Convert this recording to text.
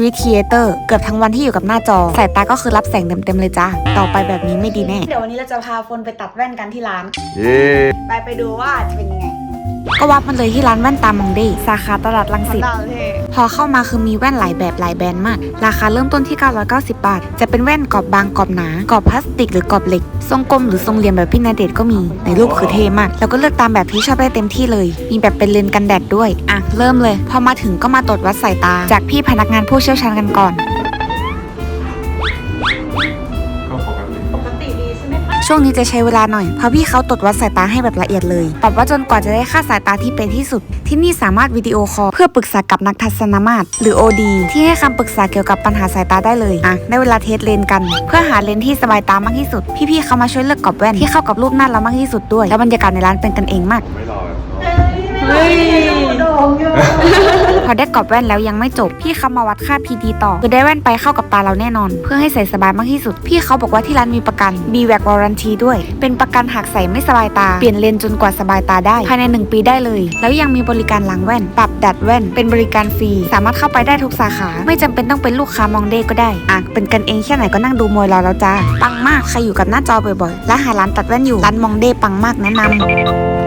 ชีวิตครีเอเตอร์เกือบทั้งวันที่อยู่กับหน้าจอสายตาก็คือรับแสงเต็มๆเลยจ้าต่อไปแบบนี้ไม่ดีแน่ เดี๋ยววันนี้เราจะพาฟนไปตัดแว่นกันที่ร้าน เย้ ไปไปดูว่าจะเป็นยังไง ก็วับมันเลยที่ร้านแว่นตามองเดสาขาตลาดลังสิตดาวเท่พอเข้ามาคือมีแว่นหลายแบบหลายแบรนด์มาก ราคาเริ่มต้นที่ 990 บาท จะเป็นแว่นกรอบบางกรอบหนากรอบพลาสติกหรือกรอบเหล็ก ทรงกลมหรือทรงเหลี่ยมแบบพี่นาเดชน์ก็มี ในรูปคือเท่มาก แล้วก็เลือกตามแบบที่ชอบได้เต็มที่เลย มีแบบเป็นเลนส์กันแดดด้วย อะ เริ่มเลย พอมาถึงก็มาตรวจวัดสายตา จากพี่พนักงานผู้เชี่ยวชาญกันก่อน ช่ไหมคะช่วงนี้จะใช้เวลาหน่อย เพราะพี่เขาตรวจวัดสายตาให้แบบละเอียดเลย ปรับว่าจนกว่าจะได้ค่าสายตาที่เป็นที่สุด ที่นี่สามารถวิดีโอคอลเพื่อปรึกษากับนักทัศนมาตรหรือ OD ที่ให้คำปรึกษาเกี่ยวกับปัญหาสายตาได้เลยอะได้เวลาเทสเลนส์กัน เพื่อหาเลนส์ที่สบายตามากที่สุด พี่ๆเขามาช่วยเลือกกรอบแว่นที่เข้ากับรูปหน้าเรามากที่สุดด้วย แล้วบรรยากาศในร้านเป็นกันเองมาก ไม่รอแล้วเฮ้ยโด่งอยู่พอ ได้กรอบแว่นแล้วยังไม่จบ พี่เขามาวัดค่า PD ต่อ คือได้แว่นไปเข้ากับตาเราแน่นอน เพื่อให้ใส่สบายมากที่สุด พี่เขาบอกว่าที่ร้านมีประกัน b w a c Warranty ด้วย เป็นประกันหากใส่ไม่สบายตา เปลี่ยนเลนจนกว่าสบายตาได้ ภายใน 1 ปีได้เลย แล้วยังมีบริการล้างแว่น ปรับดัดแว่น เป็นบริการฟรี สามารถเข้าไปได้ทุกสาขา ไม่จำเป็นต้องเป็นลูกค้ามองเด้ก็ได้ อะ เป็นกันเองแค่ไหนก็นั่งดูมวยรอแล้วจ้า ปังมาก ใครอยู่กับหน้าจอบ่อยๆ และหาร้านตัดแว่นอยู่ ร้านมองเด้ปังมากแนะนำ